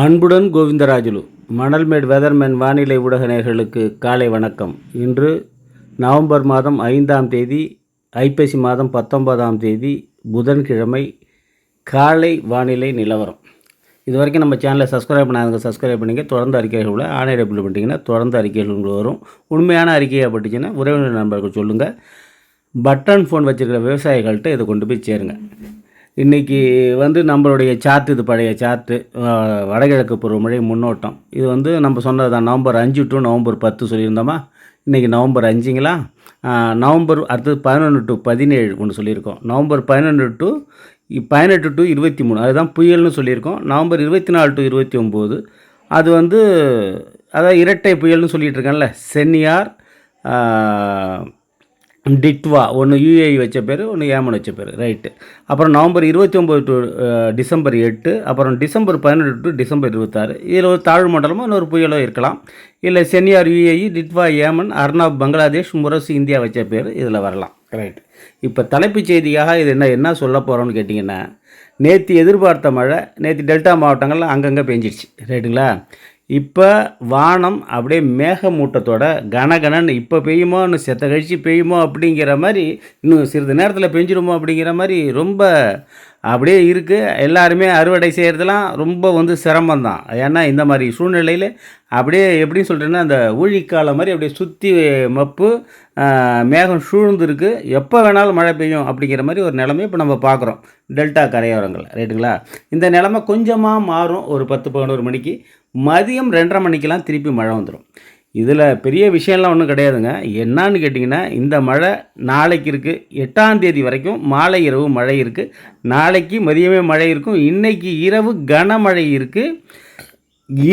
அன்புடன் கோவிந்தராஜுலு மணல்மேடு வெதர்மேன் வானிலை ஊடக நேர்களுக்கு காலை வணக்கம். இன்று நவம்பர் மாதம் ஐந்தாம் தேதி ஐப்பசி மாதம் பத்தொன்பதாம் தேதி புதன்கிழமை காலை வானிலை நிலவரம். இது வரைக்கும் நம்ம சேனலை சப்ஸ்கிரைப் பண்ணாதவங்க சப்ஸ்கிரைப் பண்ணிங்க. தொடர்ந்து அறிக்கைகளை ஆணையரப்பில் பண்ணிட்டீங்கன்னா தொடர்ந்து அறிக்கைகள் உங்களுக்கு வரும். உண்மையான அறிக்கையாக பட்டுச்சுன்னா உறவினர் நண்பர்கள் சொல்லுங்கள் பட்டன் ஃபோன் வச்சுருக்கிற விவசாயிகள்கிட்ட இதை கொண்டு போய் சேருங்க. இன்றைக்கி வந்து நம்மளுடைய சார்ட் இது பழைய சார்ட்டு வடகிழக்கு பருவமழை முன்னோட்டம். இது வந்து நம்ம சொன்னது தான் நவம்பர் அஞ்சு டு நவம்பர் பத்து சொல்லியிருந்தோமா? இன்றைக்கி நவம்பர் அஞ்சுங்களா? நவம்பர் அடுத்தது பதினொன்று டு பதினேழு ஒன்று சொல்லியிருக்கோம். நவம்பர் பதினொன்று டு பதினெட்டு டு இருபத்தி மூணு அதுதான் புயல்னு சொல்லியிருக்கோம். நவம்பர் இருபத்தி நாலு டு இருபத்தி ஒம்பது அது வந்து அதாவது இரட்டை புயல்னு சொல்லிகிட்டு இருக்கேன்ல சென்னியார் டிட்வா ஒன்று யூஏஇ வச்ச பேர் ஒன்று ஏமன் வச்ச பேர் ரைட்டு அப்புறம் நவம்பர் இருபத்தி ஒம்பது டு டிசம்பர் எட்டு அப்புறம் டிசம்பர் பதினெட்டு டு டிசம்பர் இருபத்தாறு. இதில் ஒரு தாழ்வு மண்டலமோ இன்னொரு புயலோ இருக்கலாம். இல்லை Senyar UAE Ditwah Yemen Arnab Bangladesh Murasu India வச்ச பேர் இதில் வரலாம் ரைட் இப்போ தலைப்புச் செய்தியாக இது என்ன என்ன சொல்ல போகிறோம்னு கேட்டிங்கன்னா நேற்று எதிர்பார்த்த மழை நேற்று டெல்டா மாவட்டங்களில் அங்கங்கே பெஞ்சிடுச்சு ரைட்டுங்களா இப்போ வானம் அப்படியே மேகமூட்டத்தோட கனகனன்னு இப்போ பெய்யுமோ இன்னும் செத்த கழிச்சு பெய்யுமோ அப்படிங்கிற மாதிரி இன்னும் சிறிது நேரத்தில் பெஞ்சிருமோ அப்படிங்கிற மாதிரி ரொம்ப அப்படியே இருக்குது எல்லாருமே அறுவடை செய்கிறதுலாம் ரொம்ப வந்து சிரமம்தான். ஏன்னா இந்த மாதிரி சூழ்நிலையில் அப்படியே எப்படின்னு சொல்கிறேன்னா அந்த ஊழிக்காலம் மாதிரி அப்படியே சுற்றி மப்பு மேகம் சூழ்ந்துருக்கு. எப்போ வேணாலும் மழை பெய்யும் அப்படிங்கிற மாதிரி ஒரு நிலைமை இப்போ நம்ம பார்க்குறோம். டெல்டா கரையோரங்கள் ரைட்டுங்களா? இந்த நிலமை கொஞ்சமாக மாறும் ஒரு பத்து பதினோரு மணிக்கு. மதியம் ரெண்டரை மணிக்கெலாம் திருப்பி மழை வந்துடும் இதில் பெரிய விஷயம்லாம் ஒன்றும் கிடையாதுங்க. என்னான்னு கேட்டிங்கன்னா இந்த மழை நாளைக்கு இருக்குது எட்டாம் தேதி வரைக்கும் மாலை இரவு மழை இருக்குது நாளைக்கு மதியமே மழை இருக்கும். இன்றைக்கி இரவு கனமழை இருக்குது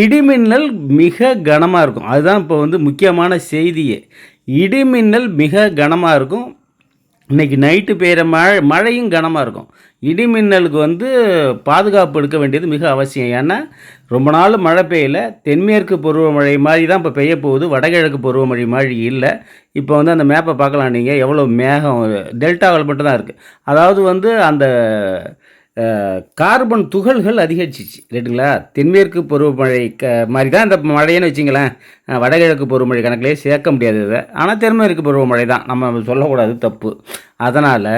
இடிமின்னல் மிக கனமாக இருக்கும். அதுதான் இப்போ வந்து முக்கியமான செய்தியே. இடிமின்னல் மிக கனமாக இருக்கும். இன்னைக்கு நைட்டு பெய்கிற மழை மழையும் கனமாக இருக்கும். இடிமின்னலுக்கு வந்து பாதுகாப்பு எடுக்க வேண்டியது மிக அவசியம். ஏன்னா ரொம்ப நாள் மழை பெய்யல. தென்மேற்கு பருவமழை மாதிரி தான் இப்போ பெய்ய போகுது. வடகிழக்கு பருவமழை மாதிரி இல்லை. இப்போ வந்து அந்த மேப்பை பார்க்கலாம். நீங்கள் எவ்வளோ மேகம் டெல்டாவில் மட்டும் தான் இருக்குது அதாவது வந்து அந்த கார்பன் துகள்கள் அதிகரிச்சிச்சு. ரைட்டுங்களா தென்மேற்கு பருவமழை க மாதிரி தான் இந்த மழைன்னு வச்சிங்களேன். வடகிழக்கு பருவமழை கணக்கிலே சேர்க்க முடியாது இதை. ஆனால் தென்மேற்கு பருவமழை தான். நம்ம சொல்லக்கூடாது தப்பு. அதனால்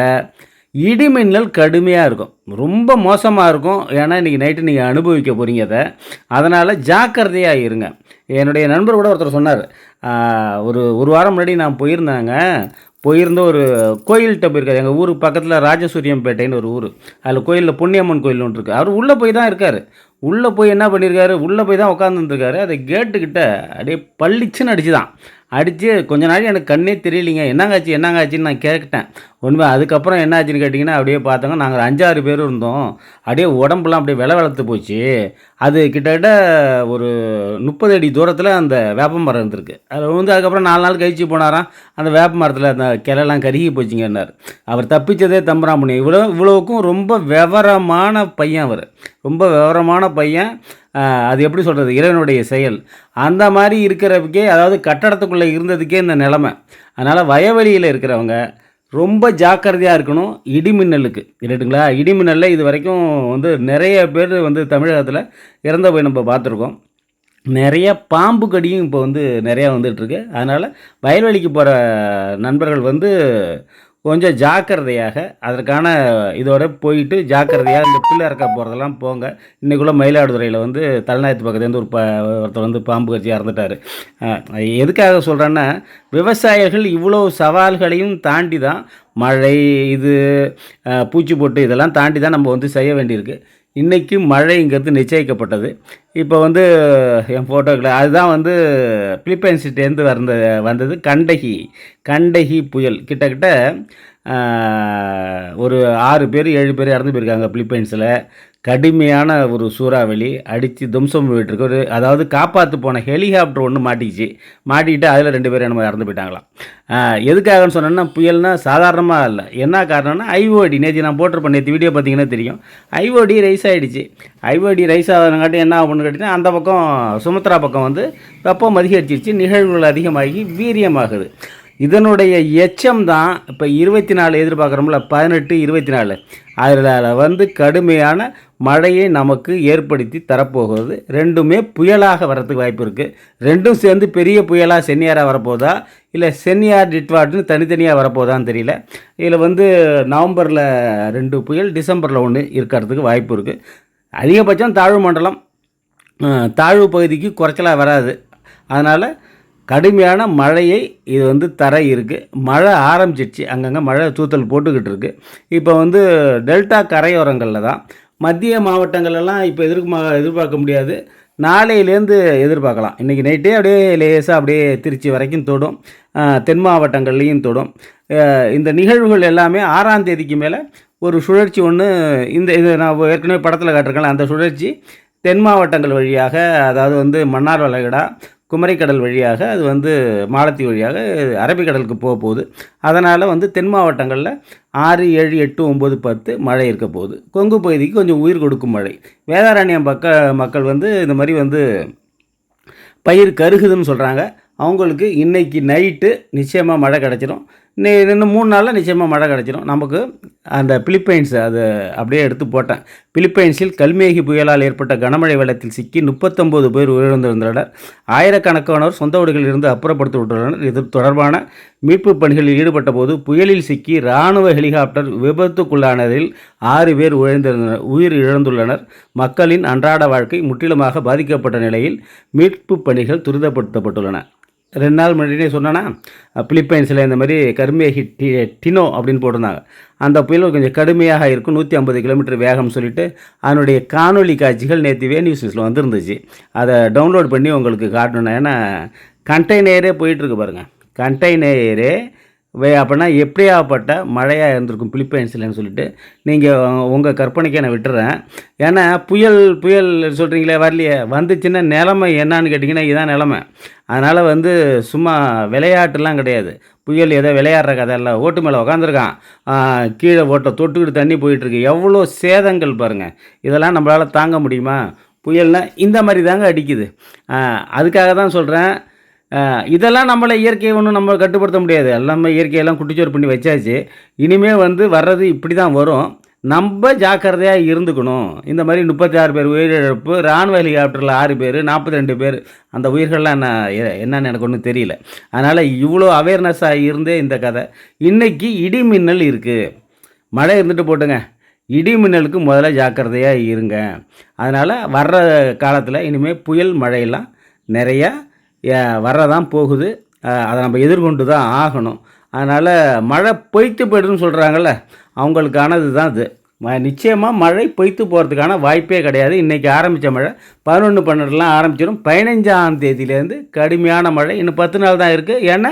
இடிமின்னல் கடுமையாக இருக்கும். ரொம்ப மோசமாக இருக்கும். ஏன்னா இன்றைக்கி நைட்டு நீங்கள் அனுபவிக்க போகிறீங்க அதை அதனால் ஜாக்கிரதையாக இருங்க. என்னுடைய நண்பர் கூட ஒருத்தர் சொன்னார். ஒரு ஒரு வாரம் முன்னாடி நான் போயிருந்தாங்க. போயிருந்த ஒரு கோயில்கிட்ட போயிருக்காரு. எங்கள் ஊருக்கு பக்கத்தில் ராஜசூரியம்பேட்டைன்னு ஒரு ஊர். அதில் கோயிலில் புண்ணியம்மன் கோயில் ஒன்று இருக்குது அவர் உள்ளே போய் தான் இருக்கார். உள்ளே போய் என்ன பண்ணியிருக்காரு உள்ளே போய் தான் உட்காந்துருக்காரு அதை கேட்டுக்கிட்ட அப்படியே பள்ளிச்சுன்னு அடிச்சு தான் அடித்து கொஞ்ச நாள் எனக்கு கண்ணே தெரியலிங்க. என்னங்காச்சு என்னங்காச்சுன்னு நான் கேட்டேன் உண்மை அதுக்கப்புறம் என்ன ஆச்சுன்னு கேட்டிங்கன்னா அப்படியே பார்த்தோங்க நாங்கள் அஞ்சாறு பேர் இருந்தோம். அப்படியே உடம்புலாம் அப்படியே வில வளர்த்து போச்சு. அது கிட்டத்தட்ட ஒரு முப்பது அடி தூரத்தில் அந்த வேப்ப மரம் இருந்திருக்கு. அதில் வந்து அதுக்கப்புறம் நாலு நாள் கழிச்சு போனாராம். அந்த வேப்ப மரத்தில் அந்த கிளைலாம் கருகி போச்சுங்கன்னார் அவர் தப்பிச்சதே தம்பராமணி இவ்வளோ இவ்வளோவுக்கும் ரொம்ப விவரமான பையன் அவர். ரொம்ப விவரமான பையன். அது எப்படி சொல்கிறது இறைவனுடைய செயல். அந்த மாதிரி இருக்கிறதுக்கே அதாவது கட்டடத்துக்குள்ளே இருந்ததுக்கே இந்த நிலமை. அதனால் வயவெளியில் இருக்கிறவங்க ரொம்ப ஜாக்கிரதையாக இருக்கணும். இடிமின்னலுக்கு. ரைட்டுங்களா இடிமின்னலில் இது வரைக்கும் வந்து நிறைய பேர் வந்து தமிழகத்தில் இறந்த போய் நம்ம பார்த்துருக்கோம். நிறைய பாம்பு கடியும் இப்போ வந்து நிறையா வந்துட்டுருக்கு அதனால் வயல்வெளிக்கு போகிற நண்பர்கள் வந்து கொஞ்சம் ஜாக்கிரதையாக அதற்கான இதோட போயிட்டு ஜாக்கிரதையாக இந்த பிள்ளை இறக்க போகிறதெல்லாம் போங்க. இன்றைக்குள்ள மயிலாடுதுறையில் வந்து தலைநாயத்து பக்கத்துலேருந்து ஒரு ப ஒருத்தர் வந்து பாம்பு கட்சி இறந்துட்டார். எதுக்காக சொல்கிறேன்னா விவசாயிகள் இவ்வளோ சவால்களையும் தாண்டி தான் மழை இது பூச்சி போட்டு இதெல்லாம் தாண்டி தான் நம்ம வந்து செய்ய வேண்டியிருக்கு. இன்றைக்கும் மழைங்கிறது நிச்சயிக்கப்பட்டது. இப்போ வந்து என் ஃபோட்டோக்களை அதுதான் வந்து பிலிப்பைன்ஸ்டேருந்து வந்த வந்தது. கண்டகி கண்டகி புயல். கிட்டத்தட்ட ஒரு ஆறு பேர் ஏழு பேர் இறந்து போயிருக்காங்க பிலிப்பைன்ஸில் கடுமையான ஒரு சூறாவளி அடித்து தும்சம் போயிட்டுருக்கு. ஒரு அதாவது காப்பாற்று போன ஹெலிகாப்டர் ஒன்று மாட்டிக்கிச்சு. மாட்டிக்கிட்டு அதில் ரெண்டு பேர் நம்ம இறந்து போயிட்டாங்களாம். எதுக்காகன்னு சொன்னேன்னா புயல்னால் சாதாரணமாக இல்லை. என்ன காரணம்னா ஐஓடி நேற்று நான் போட்டிருப்பேன். நேற்று வீடியோ பார்த்தீங்கன்னா தெரியும். ஐஓடி ரைஸ் ஆகிடுச்சு ஐஓடி ரைஸ் ஆகிறங்காட்டி என்ன ஆகும்னு கேட்டிங்கன்னா அந்த பக்கம் சுமத்ரா பக்கம் வந்து வெப்பம் அதிகரிச்சிருச்சு நிகழ்வுகள் அதிகமாகி வீரியமாகுது. இதனுடைய எச்சம் தான் இப்போ இருபத்தி நாலு எதிர்பார்க்குறோம்ல பதினெட்டு இருபத்தி நாலு அதில் வந்து கடுமையான மழையை நமக்கு ஏற்படுத்தி தரப்போகிறது. ரெண்டுமே புயலாக வரத்துக்கு வாய்ப்பு இருக்குது ரெண்டும் சேர்ந்து பெரிய புயலாக சென்னியாராக வரப்போதா இல்லை சென்னியார் டிட்வாட்னு தனித்தனியாக வரப்போதான்னு தெரியல. இதில் வந்து நவம்பரில் ரெண்டு புயல் டிசம்பரில் ஒன்று இருக்கிறதுக்கு வாய்ப்பு இருக்குது அதிகபட்சம் தாழ்வு மண்டலம் தாழ்வு பகுதிக்கு குறைச்சலாக வராது. அதனால் கடுமையான மழையை இது வந்து தர இருக்குது மழை ஆரம்பிச்சிடுச்சு அங்கங்கே மழை தூத்தல் போட்டுக்கிட்டு இருக்கு. இப்போ வந்து டெல்டா கரையோரங்களில் தான். மத்திய மாவட்டங்களெல்லாம் இப்போ எதிர்மா எதிர்பார்க்க முடியாது. நாளையிலேருந்து எதிர்பார்க்கலாம். இன்றைக்கி நைட்டே அப்படியே லேசாக அப்படியே திருச்சி வரைக்கும் தொடும். தென் மாவட்டங்கள்லேயும் தொடும். இந்த நிகழ்வுகள் எல்லாமே ஆறாம் தேதிக்கு மேலே ஒரு சுழற்சி ஒன்று இந்த இது நான் ஏற்கனவே படத்தில் காட்டிருக்கேன் அந்த சுழற்சி தென் மாவட்டங்கள் வழியாக அதாவது வந்து மன்னார் வளைகுடா குமரிக்கடல் வழியாக அது வந்து மாலத்தி வழியாக அரபிக்கடலுக்கு போக போகுது. அதனால் வந்து தென் மாவட்டங்களில் ஆறு ஏழு எட்டு ஒம்பது பத்து மழை இருக்க போகுது. கொங்கு பகுதிக்கு கொஞ்சம் உயிர் கொடுக்கும் மழை. வேதாரண்யம் பக்க மக்கள் வந்து இந்த மாதிரி வந்து பயிர் கருகுதுன்னு சொல்கிறாங்க அவங்களுக்கு இன்றைக்கி நைட்டு நிச்சயமாக மழை கிடச்சிரும். இன்னி இன்னும் மூணு நாளில் நிச்சயமாக மழை கிடச்சிடும் நமக்கு அந்த பிலிப்பைன்ஸ் அது அப்படியே எடுத்து போட்டேன். பிலிப்பைன்ஸில் கல்மேகி புயலால் ஏற்பட்ட கனமழை வெள்ளத்தில் சிக்கி முப்பத்தொம்போது பேர் உயிரிழந்திருந்தனர். ஆயிரக்கணக்கானோர் சொந்த வீடுகளில் இருந்து அப்புறப்படுத்தப்பட்டுள்ளனர். இது தொடர்பான மீட்பு பணிகளில் ஈடுபட்ட போது புயலில் சிக்கி இராணுவ ஹெலிகாப்டர் விபத்துக்குள்ளானதில் ஆறு பேர் உயிர்ந்திருந்தனர் உயிர் இழந்துள்ளனர். மக்களின் அன்றாட வாழ்க்கை முற்றிலுமாக பாதிக்கப்பட்ட நிலையில் மீட்பு பணிகள் துரிதப்படுத்தப்பட்டுள்ளன. ரெண்டு நாள் முன்னாடியே சொன்னேன்னா பிலிப்பைன்ஸில் இந்த மாதிரி கருமேகி டி டினோ அப்படின்னு போட்டிருந்தாங்க. அந்த புயல் கொஞ்சம் கடுமையாக இருக்கும் நூற்றி ஐம்பது கிலோமீட்டர் வேகம்னு சொல்லிட்டு அதனுடைய காணொளி காட்சிகள் நேற்று வே நியூஸில் வந்துருந்துச்சு. அதை டவுன்லோட் பண்ணி உங்களுக்கு காட்டணும். ஏன்னா கண்டெய்னரே போயிட்டுருக்கு பாருங்கள் கண்டெய்னரே வே அப்படின்னா எப்படியாப்பட்ட மழையாக இருந்திருக்கும் பிலிப்பைன்ஸ்லன்னு சொல்லிட்டு நீங்கள் உங்கள் கற்பனைக்கே நான் விட்டுறேன். ஏன்னா புயல் புயல் சொல்கிறீங்களே வரலையே வந்துச்சுன்னா நிலமை என்னான்னு கேட்டிங்கன்னா இதுதான் நிலமை. அதனால் வந்து சும்மா விளையாட்டுலாம் கிடையாது. புயல் ஏதோ விளையாடுற கதை ஓட்டு மேலே உக்காந்துருக்கான். கீழே ஓட்டை தொட்டுக்கிட்டு தண்ணி போயிட்டுருக்கு. எவ்வளோ சேதங்கள் பாருங்கள் இதெல்லாம் நம்மளால் தாங்க முடியுமா? புயல்னால் இந்த மாதிரி தாங்க அடிக்குது. அதுக்காக தான் சொல்கிறேன் இதெல்லாம் நம்மளை இயற்கையை ஒன்றும் நம்ம கட்டுப்படுத்த முடியாது. எல்லாமே இயற்கையெல்லாம் குட்டிச்சோறு பண்ணி வச்சாச்சு. இனிமேல் வந்து வர்றது இப்படி தான் வரும். நம்ம ஜாக்கிரதையாக இருந்துக்கணும். இந்த மாதிரி முப்பத்தி ஆறு பேர் உயிரிழப்பு இராணுவ ஹெலிகாப்டரில் ஆறு பேர் நாற்பத்தி ரெண்டு பேர் அந்த உயிர்கள்லாம் என்ன என்னன்னு எனக்கு ஒன்றும் தெரியல. அதனால் இவ்வளோ அவேர்னஸாக இருந்தே இந்த கதை. இன்றைக்கி இடி மின்னல் இருக்குது மழை இருந்துட்டு போட்டுங்க. இடி மின்னலுக்கு முதல்ல ஜாக்கிரதையாக இருங்க. அதனால் வர்ற காலத்தில் இனிமேல் புயல் மழையெல்லாம் நிறையா வரதான் போகுது. அதை நம்ம எதிர்கொண்டு தான் ஆகணும். அதனால் மழை பொய்த்து போய்டுன்னு சொல்கிறாங்கல்ல அவங்களுக்கானது தான் இது. நிச்சயமாக மழை பொய்த்து போகிறதுக்கான வாய்ப்பே கிடையாது. இன்றைக்கி ஆரம்பித்த மழை பதினொன்று பன்னெண்டுலாம் ஆரம்பிச்சிடும். பதினஞ்சாம் தேதியிலேருந்து கடுமையான மழை. இன்னும் பத்து நாள் தான் இருக்குது ஏன்னா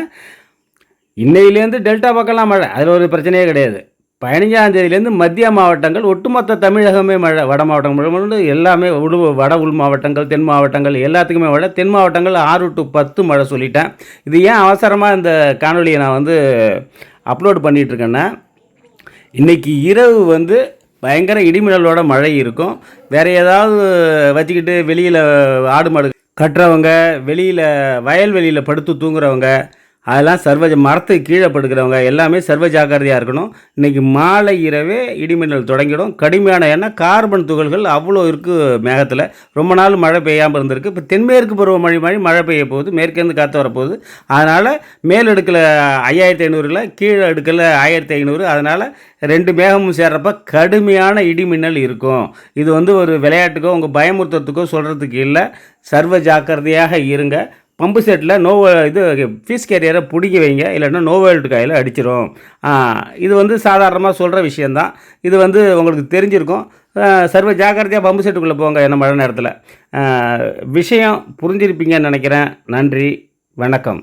இன்னையிலேருந்து டெல்டா பக்கம்லாம் மழை. அதில் ஒரு பிரச்சனையே கிடையாது. பதினஞ்சாம் தேதியிலேருந்து மத்திய மாவட்டங்கள் ஒட்டுமொத்த தமிழகமே மழை வட மாவட்டங்கள் எல்லாமே உள் வட உள் மாவட்டங்கள் தென் மாவட்டங்கள் எல்லாத்துக்குமே மழை. தென் மாவட்டங்கள் ஆறு டு பத்து மழை சொல்லிட்டேன். இது ஏன் அவசரமாக இந்த காணொலியை நான் வந்து அப்லோட் பண்ணிகிட்ருக்கேன்னா இன்றைக்கி இரவு வந்து பயங்கர இடிமின்னலோட மழை இருக்கும். வேறு ஏதாவது வச்சுக்கிட்டு வெளியில் ஆடு மாடு கட்டுறவங்க வெளியில் வயல்வெளியில் படுத்து தூங்குறவங்க அதெல்லாம் சர்வ மரத்துக்கு கீழே படுக்கிறவங்க எல்லாமே சர்வ ஜாக்கிரதையாக இருக்கணும். இன்றைக்கி மாலை இரவே இடிமின்னல் தொடங்கிடும். கடுமையான ஏன்னா கார்பன் துகள்கள் அவ்வளோ இருக்குது மேகத்தில். ரொம்ப நாள் மழை பெய்யாமல் இருந்திருக்கு. இப்போ தென்மேற்கு பருவமழை மழை மழை பெய்ய போகுது. மேற்கேருந்து காற்று வரப்போகுது அதனால் மேல் அடுக்கில் ஐயாயிரத்தி ஐநூறில் கீழே அடுக்கில் ஆயிரத்தி ஐநூறு. அதனால் ரெண்டு மேகமும் சேர்றப்ப கடுமையான இடிமின்னல் இருக்கும். இது வந்து ஒரு விளையாட்டுக்கோ உங்கள் பயமுறுத்துறதுக்கோ சொல்கிறதுக்கு இல்லை. சர்வ ஜாக்கிரதையாக இருங்க. பம்பு செட்டில் நோ இது ஃபீஸ் கேரியரை பிடிக்க வைங்க இல்லைன்னா நோவேல்டு காயில் அடிச்சிடும் இது வந்து சாதாரணமாக சொல்கிற விஷயந்தான். இது வந்து உங்களுக்கு தெரிஞ்சிருக்கும். சர்வ ஜாக்கிரதையாக பம்பு செட்டுக்குள்ளே போங்க என்ன மழை நேரத்தில். விஷயம் புரிஞ்சிருப்பீங்கன்னு நினைக்கிறேன். நன்றி வணக்கம்.